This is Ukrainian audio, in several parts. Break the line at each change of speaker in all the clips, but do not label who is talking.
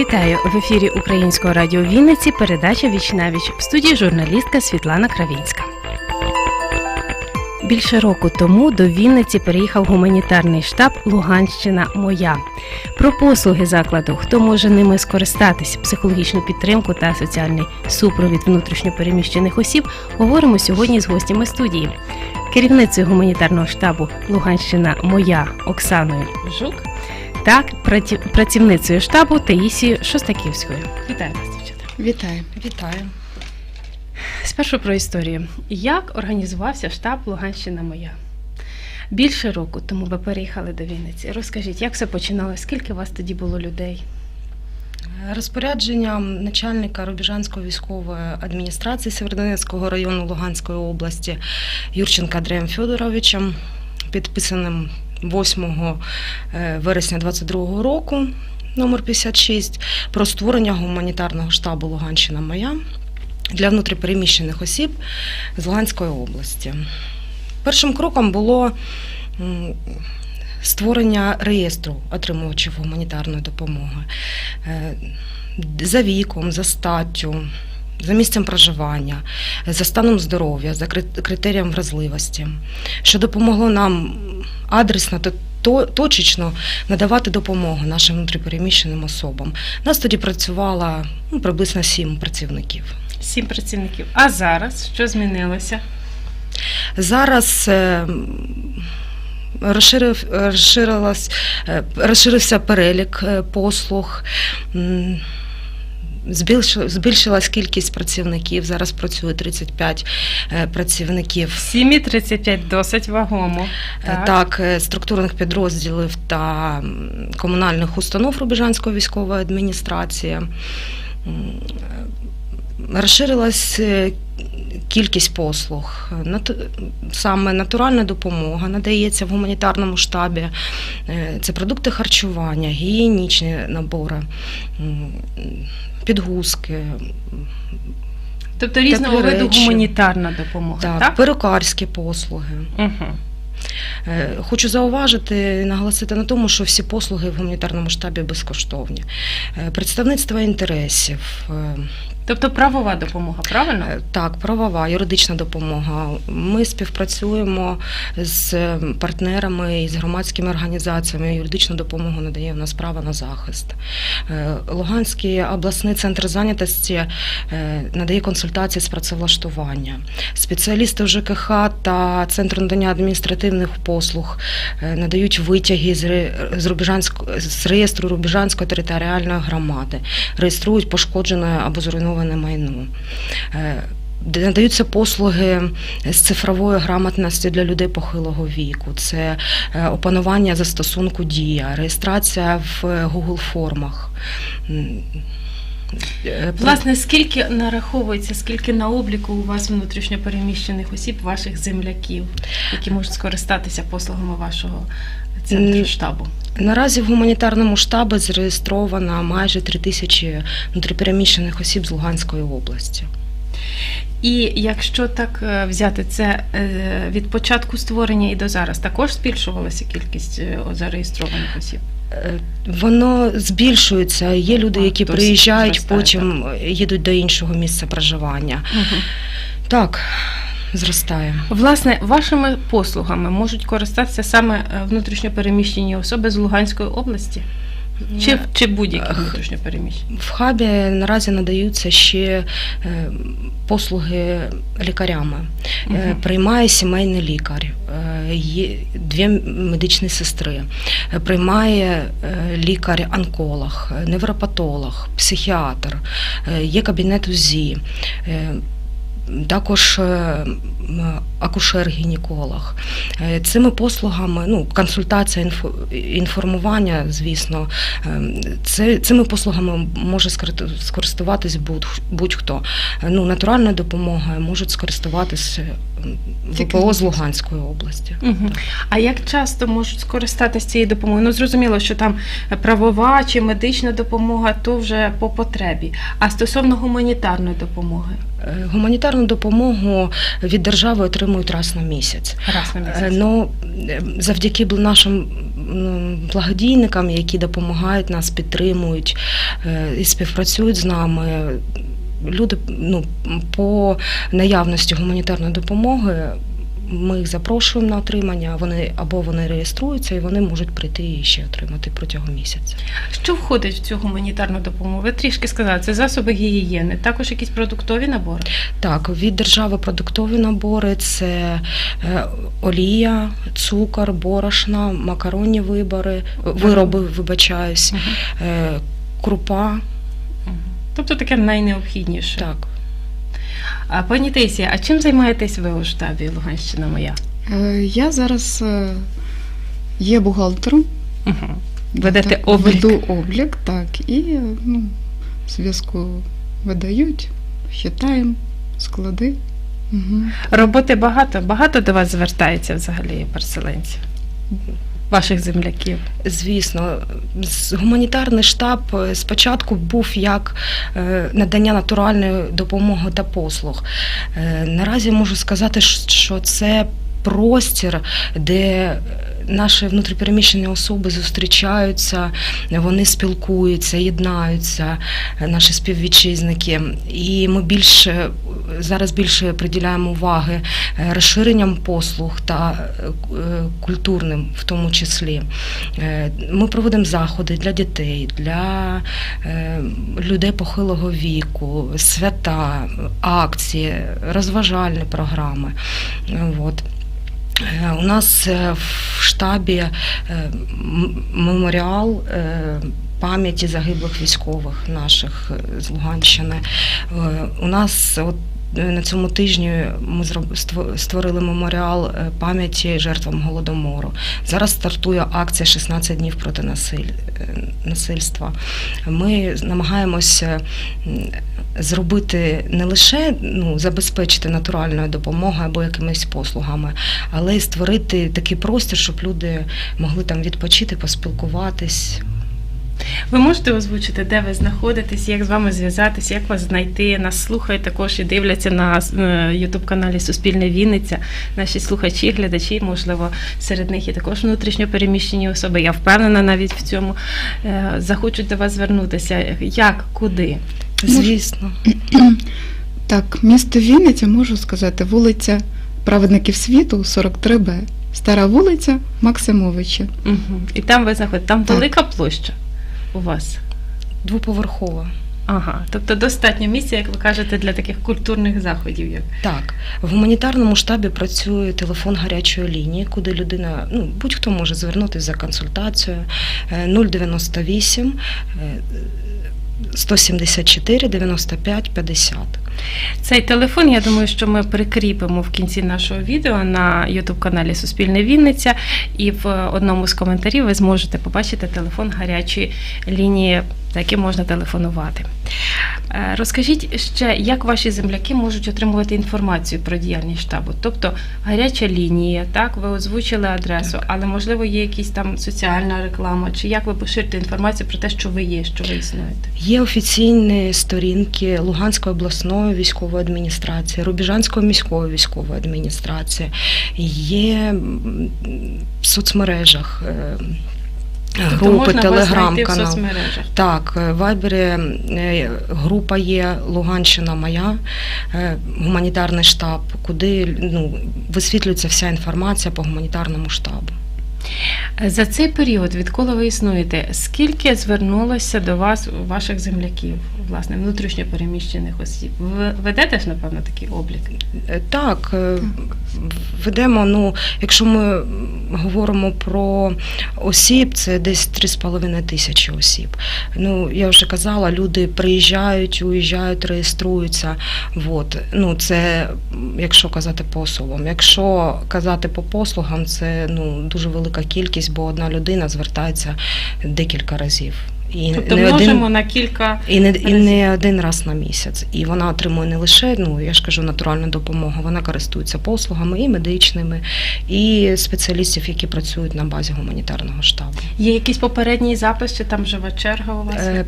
Вітаю в ефірі Українського радіо Вінниці. Передача Віч на віч в студії журналістка Світлана Кравінська. Більше року тому до Вінниці переїхав гуманітарний штаб Луганщина Моя. Про послуги закладу, хто може ними скористатись, психологічну підтримку та соціальний супровід внутрішньопереміщених осіб, говоримо сьогодні з гостями студії. Керівницею гуманітарного штабу Луганщина Моя Оксаною Жук та працівницею штабу Таїсією Шостаківською. Вітаю вас, дівчата.
Вітаю. Вітаю.
Спершу про історію. Як організувався штаб Луганщина Моя? Більше року тому ви переїхали до Вінниці. Розкажіть, як все починалося? Скільки у вас тоді було людей?
Розпорядженням начальника Рубіжанської військової адміністрації Сєвєродонецького району Луганської області Юрченка Андреєм Федоровичем, підписаним 8 е, вересня 2022 року, номер 56, про створення гуманітарного штабу Луганщина Моя для внутріпереміщених осіб з Луганської області. Першим кроком було створення реєстру отримувачів гуманітарної допомоги е, за віком, за статтю, за місцем проживання, за станом здоров'я, за крит- критерієм вразливості, що допомогло нам адресно та то- точечно надавати допомогу нашим внутріпереміщеним особам. Нас тоді працювало ну, приблизно сім працівників.
Сім працівників. А зараз що змінилося?
Зараз е, розширив, розширилась, е, розширився перелік е, послуг. Збільшилась кількість працівників. Зараз працює 35 е, працівників.
7,35 досить вагомо.
Е, Так, е, структурних підрозділів та комунальних установ Рубіжанської військової адміністрації. Розширилась кількість послуг. Саме натуральна допомога надається в гуманітарному штабі. Це продукти харчування, гігієнічні набори, підгузки,
Тобто різного виду
речі.
гуманітарна допомога.
так,
Так?
перукарські послуги.
Угу.
Хочу зауважити наголосити на тому, що всі послуги в гуманітарному штабі безкоштовні. Е, Представництво інтересів, е,
Тобто правова допомога, правильно?
е, так, правова, юридична допомога. Ми співпрацюємо з партнерами і з громадськими організаціями. Юридичну допомогу надає в нас право на захист. Е, Луганський обласний центр зайнятості е, надає консультації з працевлаштування. Спеціалісти ЖКХ та Центру надання адміністративних послуг надають витяги з, ре- з, Рубіжанськ- з реєстру Рубіжанської територіальної громади, реєструють пошкоджене або зруйноване майно. Е, Надаються послуги з цифрової грамотності для людей похилого віку. Це е, опанування застосунку дія, реєстрація в е, Google формах. М, е,
Власне, скільки нараховується, скільки на обліку у вас внутрішньопереміщених осіб, ваших земляків, які можуть скористатися послугами вашого центру штабу?
Наразі в гуманітарному штабі зареєстровано майже три тисячі внутріпереміщених осіб з Луганської області.
І якщо так е, взяти це е, від початку створення і до зараз, також збільшувалася кількість е, зареєстрованих осіб.
Е, Воно збільшується. Є люди, які
а,
приїжджають,
зростає,
потім їдуть до іншого місця проживання. Так, зростає.
Власне, вашими послугами можуть користатися саме е, внутрішньопереміщені особи з Луганської області? Чи, чи будь-які
Ах. В хабі наразі надаються ще е, послуги лікарями. Е,
Мгм.
Приймає сімейний лікар, е, є дві медичні сестри, е, приймає е, лікар-онколог, е, невропатолог, психіатр, е, є кабінет УЗІ. Також е, акушер-гінеколог. Е, Цими послугами, ну, консультація, інфо- інформування, звісно, е, це, цими послугами може скористуватись будь, будь-хто. Ну, натуральною допомогою можуть скористуватися
Тільки
ВПО з. Луганської області.
Угу. А як часто можуть скористатися цією допомогою? Ну зрозуміло, що там правова чи медична допомога то вже по потребі. А стосовно гуманітарної допомоги,
Гуманітарну допомогу від держави отримують раз на місяць.
раз на
Е,
місяць.
Ну, е, завдяки нашим благодійникам, які допомагають нас, підтримують е, і співпрацюють з нами. Люди ну, по наявності гуманітарної допомоги. Ми їх запрошуємо на отримання. Вони або вони реєструються і вони можуть прийти і ще отримати протягом місяця.
Що входить в цю гуманітарну допомогу? Ви трішки сказали, це засоби гігієни, також якісь продуктові набори.
Так, від держави продуктові набори це е, олія, цукор, борошна, макаронні вибори, вироби, вибачаюсь, е, крупа.
Тобто таке найнеобхідніше.
Так.
А пані Тейсія, а чим займаєтесь ви у штабі Луганщина моя?
Е, Я зараз е, є бухгалтером.
Угу. Ведете
Так,
облік.
Веду облік, так. І е, ну, зв'язку видають, хитаємо, склади. Угу.
Роботи багато. Багато до вас звертається взагалі переселенців, ваших земляків.
Звісно, гуманітарний штаб е, спочатку був як е, надання натуральної допомоги та послуг. Е, Наразі можу сказати, що це простір, де наші внутріпереміщені особи зустрічаються, вони спілкуються, єднаються, наші співвітчизники. І ми більше зараз більше приділяємо уваги е, розширенням послуг та е, культурним, в тому числі. Е, Ми проводимо заходи для дітей, для людей похилого віку, свята, акції, розважальні програми. От. Е, У нас е, в штабі е, меморіал пам'яті загиблих військових наших з Луганщини. У нас от на цьому тижні ми створили меморіал е, пам'яті жертвам голодомору. Зараз стартує акція «16 днів проти е, насильства. Ми намагаємося зробити не лише ну, забезпечити натуральною допомогою або якимись послугами, але й створити такий простір, щоб люди могли там відпочити, поспілкуватись.
Ви можете озвучити, де ви знаходитесь, як з вами зв'язатися, як вас знайти? Нас слухають також і дивляться на Ютуб каналі Суспільне Вінниця. Наші слухачі, глядачі, можливо, серед них є також внутрішньо переміщені особи. Я впевнена навіть в цьому. Е, Захочуть до вас звернутися. Як, куди?
Звісно.
Так, місто Вінниця, можу сказати, вулиця Праведників світу, 43Б. Стара вулиця Максимовича.
Угу. І там ви знаходитесь. Там
Так.
велика площа у вас.
Двоповерхова.
Ага, тобто достатньо місця, як ви кажете, для таких культурних заходів. Як
Так, в гуманітарному штабі працює телефон гарячої лінії, куди людина, ну будь-хто може звернутися за консультацією Е, 098 е, 174 95 50.
Цей телефон, я думаю, що ми прикріпимо в кінці нашого відео на youtube каналі Суспільне Вінниця, і в одному з коментарів ви зможете побачити телефон гарячої лінії, за яким можна телефонувати. Е, Розкажіть ще, як ваші земляки можуть отримувати інформацію про діяльність штабу? Тобто гаряча лінія, так, ви озвучили адресу,
Так.
але можливо є якісь там соціальна реклама, чи як ви поширите інформацію про те, що ви є, що ви існуєте?
Є офіційні сторінки Луганської обласної військової адміністрації, Рубіжанської міської військової адміністрації, є в соцмережах е,
Тобто
групи, телеграм-канал. Так, е, в Вайбері е, група є Луганщина моя, гуманітарний штаб, куди ну, висвітлюється вся інформація по гуманітарному штабу.
За цей період, відколи ви існуєте, скільки звернулося до вас ваших земляків, власне, внутрішньо переміщених осіб? Ви ведете ж, напевно, такий облік?
Е, Так, е, ведемо. Ну, якщо ми говоримо про осіб, це десь 3,5 тисячі осіб. Ну, я вже казала, люди приїжджають, уїжджають, реєструються. Вот. Ну, це якщо казати по особам. Якщо казати по послугам, це ну, дуже велика кількість, бо одна людина звертається декілька разів. І
Тобто
не
множимо
один,
на кілька.
і не, і не один раз на місяць. І вона отримує не лише, ну я ж кажу, натуральну допомогу, вона користується послугами і медичними, і спеціалістів, які працюють на базі гуманітарного штабу.
Є якийсь попередній запис, чи там жива черга у вас?
Е,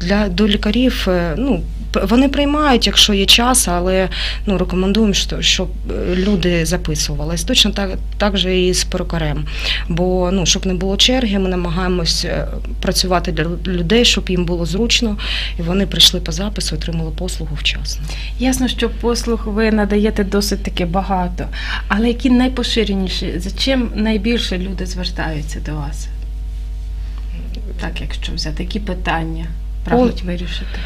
Для до лікарів, е, ну вони приймають, якщо є час, але ну, рекомендуємо, що- щоб е, люди записувались. Точно так, так же і з перукарем. Бо ну, щоб не було черги, ми намагаємось е, працювати для людей, щоб їм було зручно, і вони прийшли по запису, отримали послугу вчасно.
Ясно, що послуг ви надаєте досить таки багато, але які найпоширеніші, за чим найбільше люди звертаються до вас? Так, якщо взяти, які питання прагнуть вирішити?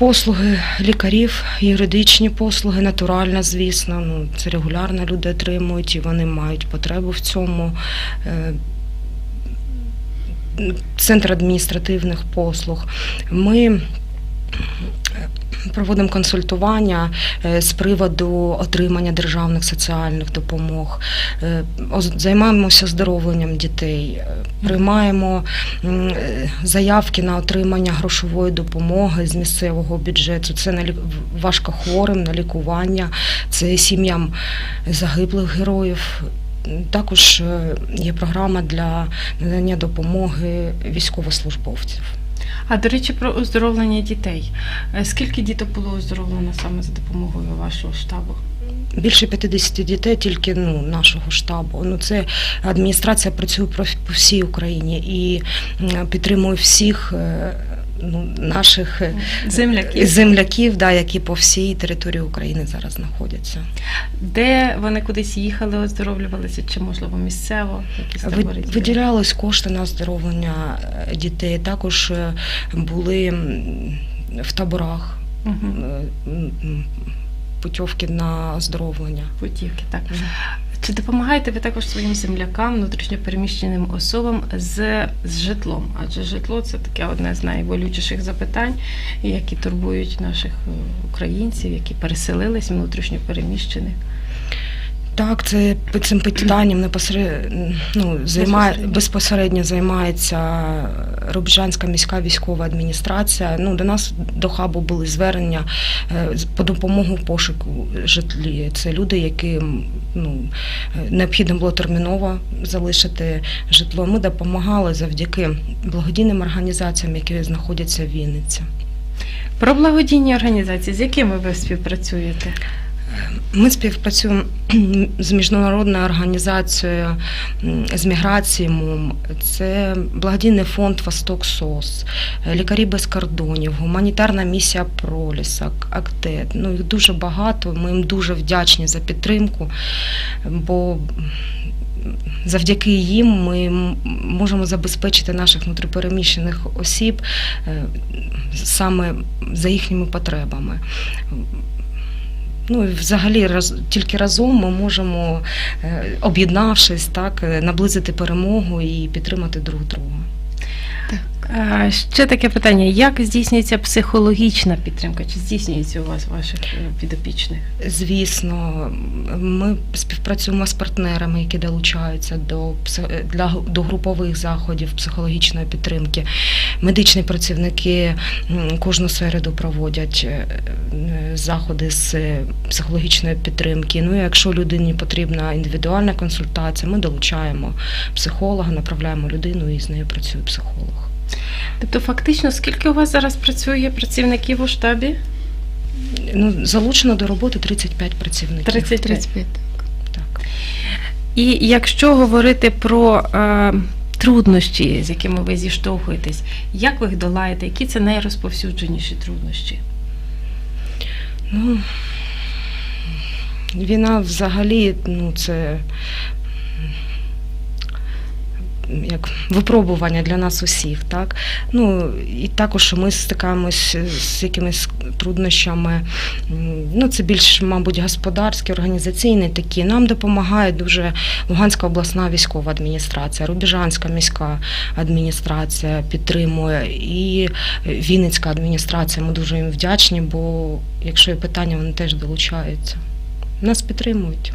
Послуги лікарів, юридичні послуги, натуральна, звісно. Ну, це регулярно люди отримують і вони мають потребу в цьому. Е, Центр адміністративних послуг. Ми проводимо консультування е, з приводу отримання державних соціальних допомог, е, займаємося оздоровленням дітей, е, приймаємо заявки на отримання грошової допомоги з місцевого бюджету. Це на лі- важкохворим, на лікування, це сім'ям загиблих героїв. Також є програма для надання допомоги військовослужбовців.
А до речі, про оздоровлення дітей. Е, Скільки діток було оздоровлено саме за допомогою вашого штабу?
Більше 50 дітей тільки ну, нашого штабу. Ну, це адміністрація працює по всій Україні і підтримує всіх е, ну, наших е,
Земляків.
земляків, да, які по всій території України зараз знаходяться.
Де вони кудись їхали, оздоровлювалися, чи можливо місцево? Якісь табори?
Виділялись кошти на оздоровлення е, дітей. Також е, були в таборах м, путівки на оздоровлення.
Путівки, так. Чи допомагаєте ви також своїм землякам, внутрішньопереміщеним особам з, з житлом? Адже житло це таке одне з найболючіших запитань, які турбують наших е, українців, які переселились внутрішньопереміщених.
Так, це цим питанням непосередньо ну, займає,
Безпосередньо.
займається Рубіжанська міська військова адміністрація. Ну, до нас до хабу були звернення е, по допомогу пошуку житлі. Це люди, яким ну, необхідно було терміново залишити житло. Ми допомагали завдяки благодійним організаціям, які знаходяться в Вінниці.
Про благодійні організації, з якими ви співпрацюєте?
Ми співпрацюємо з міжнародною організацією з міграції МУМ. Це благодійний фонд Восток СОС, лікарі без кордонів, гуманітарна місія Пролісок, Актет. Ну їх дуже багато. Ми їм дуже вдячні за підтримку, бо завдяки їм ми можемо забезпечити наших внутріпереміщених осіб е, саме за їхніми потребами. Ну і взагалі раз тільки разом ми можемо, е, об'єднавшись, так е, наблизити перемогу і підтримати друг друга.
А, Ще таке питання: як здійснюється психологічна підтримка? Чи здійснюється у вас ваших е, підопічних?
Звісно, ми співпрацюємо з партнерами, які долучаються до для до групових заходів психологічної підтримки. Медичні працівники кожну середу проводять е, е, заходи з психологічної підтримки. Ну і якщо людині потрібна індивідуальна консультація, ми долучаємо психолога, направляємо людину і з нею працює психолог.
Тобто, фактично, скільки у вас зараз працює працівників у штабі?
Ну, залучено до роботи 35 працівників.
35.
35.
Так.
І якщо говорити про е, труднощі, з якими ви зіштовхуєтесь, як ви їх долаєте? Які це найрозповсюдженіші труднощі?
Ну, війна взагалі, ну, це як випробування для нас усіх, так? Ну, і також ми стикаємось з якимись труднощами. Ну, це більш, мабуть, господарські, організаційні такі. Нам допомагає дуже Луганська обласна військова адміністрація, Рубіжанська міська адміністрація підтримує і Вінницька адміністрація. Ми дуже їм вдячні, бо якщо є питання, вони теж долучаються. Нас підтримують.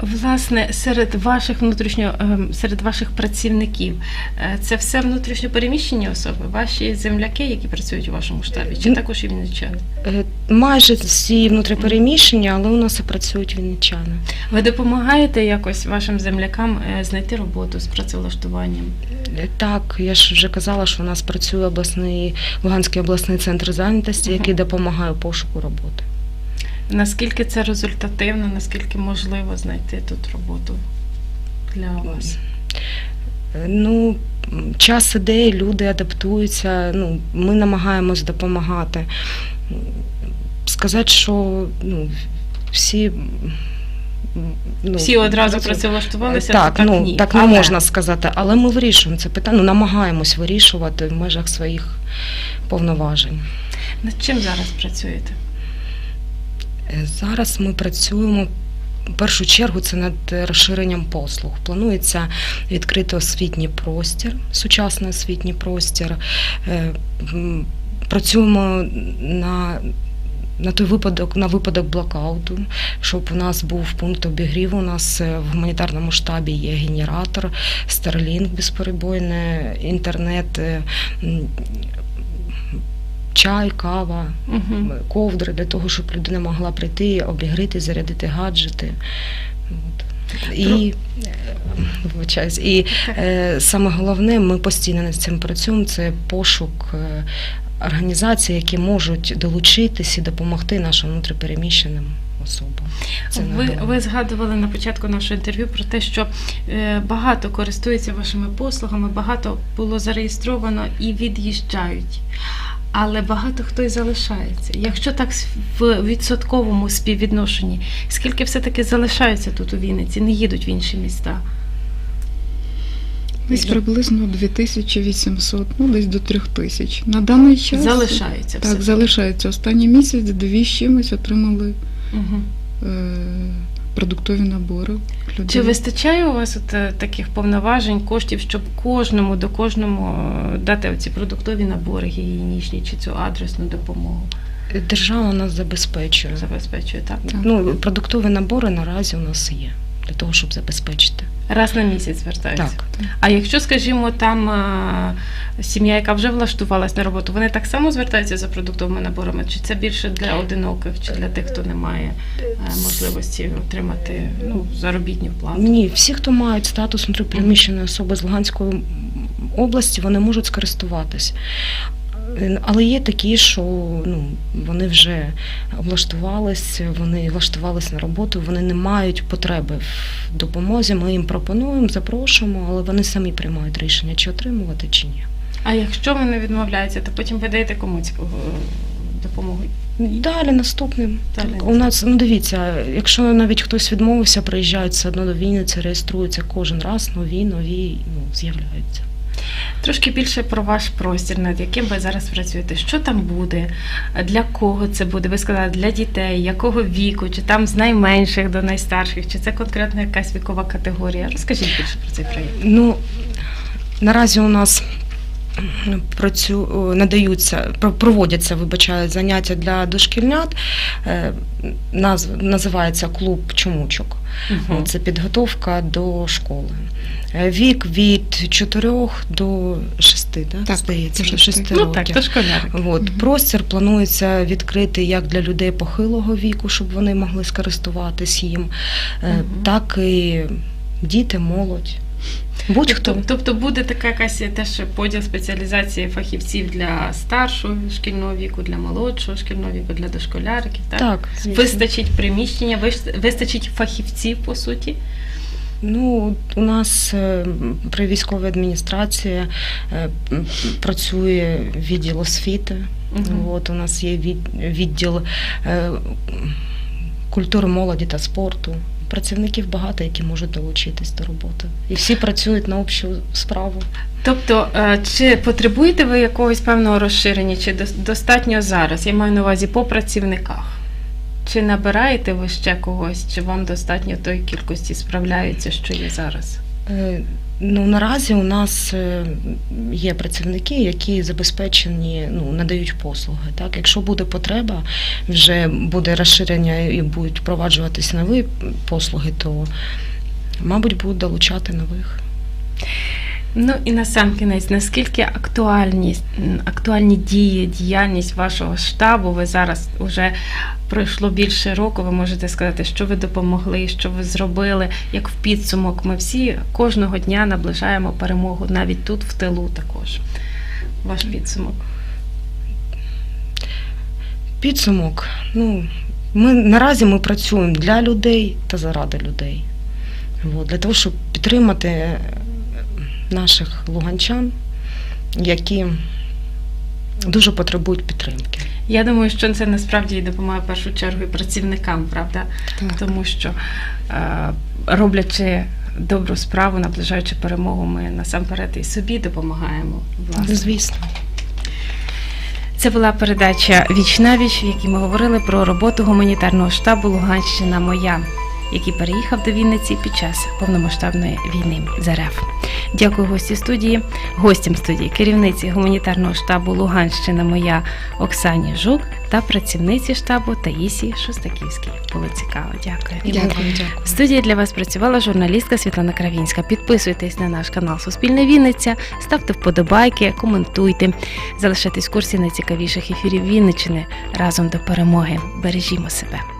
Власне, серед ваших внутрішньо ем, серед ваших працівників е, це все внутрішньо переміщені особи, ваші земляки, які працюють у вашому штабі, чи
Ну,
також і вінничани?
Е, Майже всі внутріпереміщення, але у нас і працюють вінничани.
Ви допомагаєте якось вашим землякам е, знайти роботу з працевлаштуванням?
Е, Так, я ж вже казала, що у нас працює обласний Луганський обласний центр зайнятості, який допомагає пошуку роботи.
Наскільки це результативно, наскільки можливо знайти тут роботу для вас?
Ну, час іде, люди адаптуються. Ну, ми намагаємось допомагати. Сказати, що ну, всі. Ну,
Всі одразу працевлаштувалися?
Так,
то
ну
ні.
так не
Але
можна сказати, але ми вирішуємо це питання. Ну, намагаємось вирішувати в межах своїх повноважень.
Над чим зараз працюєте?
Е, Зараз ми працюємо. В першу чергу це над розширенням послуг. Планується відкрити освітній простір, сучасний освітній простір. Е, Працюємо на, на той випадок, на випадок блокауту, щоб у нас був пункт обігріву. У нас е, в гуманітарному штабі є генератор, Starlink безперебойний, інтернет, чай, кава
Угу.
ковдри для того, щоб людина могла прийти, обігріти, зарядити гаджети. От. І, е, вибачаюсь, і е, саме головне, ми постійно над цим працюємо, це пошук е, організацій, які можуть долучитись і допомогти нашим внутріпереміщеним особам. Це
Ви, ви згадували на початку нашого інтерв'ю про те, що е, багато користуються вашими послугами, багато було зареєстровано і від'їжджають. Але багато хто й залишається. Якщо так в відсотковому співвідношенні, скільки все-таки залишаються тут у Вінниці, не їдуть в інші міста?
Десь приблизно 2800, ну десь до 3000. На даний час
Залишаються
так,
все.
залишається. Останній місяць дві з чимось отримали
Угу.
е, продуктові набори. Людей.
Чи вистачає у вас от е, таких повноважень, коштів, щоб кожному до кожному е, дати оці продуктові набори гігієнічні чи цю адресну допомогу?
Держава нас забезпечує.
Забезпечує так?
Так.
Ну, продуктові набори наразі у нас є для того, щоб забезпечити.
Раз на місяць звертаються.
Так.
А якщо, скажімо, там е, сім'я, яка вже влаштувалась на роботу, вони так само звертаються за продуктовими наборами? Чи це більше для одиноких, чи для тих, хто не має е, можливості отримати ну, заробітну плату?
Ні, всі, хто мають статус внутрішньопереміщеної особи з Луганської області, вони можуть скористуватись. Е, Але є такі, що ну, вони вже влаштувались, вони влаштувались на роботу, вони не мають потреби в допомозі. Ми їм пропонуємо, запрошуємо, але вони самі приймають рішення, чи отримувати, чи ні.
А якщо вони відмовляються, то потім ви даєте комусь е, допомогу?
Далі наступним.
Далі
так, у нас, ну дивіться, якщо навіть хтось відмовився, приїжджають все одно до Вінниці, реєструються кожен раз, нові, нові ну, з'являються.
Трошки більше про ваш простір, над яким ви зараз працюєте. Що там буде? Для кого це буде? Ви сказали для дітей, якого віку, чи там з найменших до найстарших, чи це конкретно якась вікова категорія? Розкажіть більше про цей проєкт.
Ну, наразі у нас працю... надаються, про- проводяться, вибачаю, заняття для дошкільнят. Е, Назв... Називається клуб чомучок.
Мгм.
Це підготовка до школи. Е, Вік від 4 до 6, да?
Так,
здається,
до
до
шести.
6
Ну так, то.
От,
Мгм.
простір планується відкрити як для людей похилого віку, щоб вони могли скористуватись їм,
Мгм.
так і діти, молодь. Будь-хто.
Тобто, тобто буде така якась теж поділ спеціалізації фахівців для старшого шкільного віку, для молодшого шкільного віку, для дошколяриків. Так?
Так, звісно.
Вистачить приміщення, вистачить фахівців, по суті.
Ну, у нас е, при військовій адміністрації е, працює відділ освіти.
Мгм.
От, у нас є від- відділ е, культури, молоді та спорту. Працівників багато, які можуть долучитись до роботи. І всі працюють на общу справу.
Тобто, е, чи потребуєте ви якогось певного розширення, чи достатньо зараз? Я маю на увазі по працівниках. Чи набираєте ви ще когось, чи вам достатньо тої кількості справляються, що є зараз?
Ну, наразі у нас е, є працівники, які забезпечені, ну, надають послуги. Так? Якщо буде потреба, вже буде розширення і будуть впроваджуватися нові послуги, то, мабуть, будуть долучати нових.
Ну і на сам кінець, наскільки актуальність, актуальні дії, діяльність вашого штабу? Ви зараз вже пройшло більше року. Ви можете сказати, що ви допомогли, що ви зробили. Як в підсумок, ми всі кожного дня наближаємо перемогу, навіть тут в тилу також. Ваш підсумок.
Підсумок. Ну, ми, наразі ми працюємо для людей та заради людей. От, для того, щоб підтримати наших луганчан, які дуже потребують підтримки.
Я думаю, що це насправді і допомагає в першу чергу і працівникам, правда? Тому що е, роблячи добру справу, наближаючи перемогу, ми насамперед і собі допомагаємо. Власне.
Звісно.
Це була передача Віч на віч, в якій ми говорили про роботу гуманітарного штабу Луганщина Моя, який переїхав до Вінниці під час повномасштабної війни з РФ. Дякую гості студії, гостям студії, керівниці гуманітарного штабу Луганщина Моя Оксані Жук та працівниці штабу Таїсі Шостаківській. Було цікаво. Дякую.
Дякую. дякую.
В студії для вас працювала журналістка Світлана Кравінська. Підписуйтесь на наш канал Суспільне Вінниця, ставте вподобайки, коментуйте, залишайтесь в курсі найцікавіших ефірів Вінниччини разом до перемоги. Бережімо себе.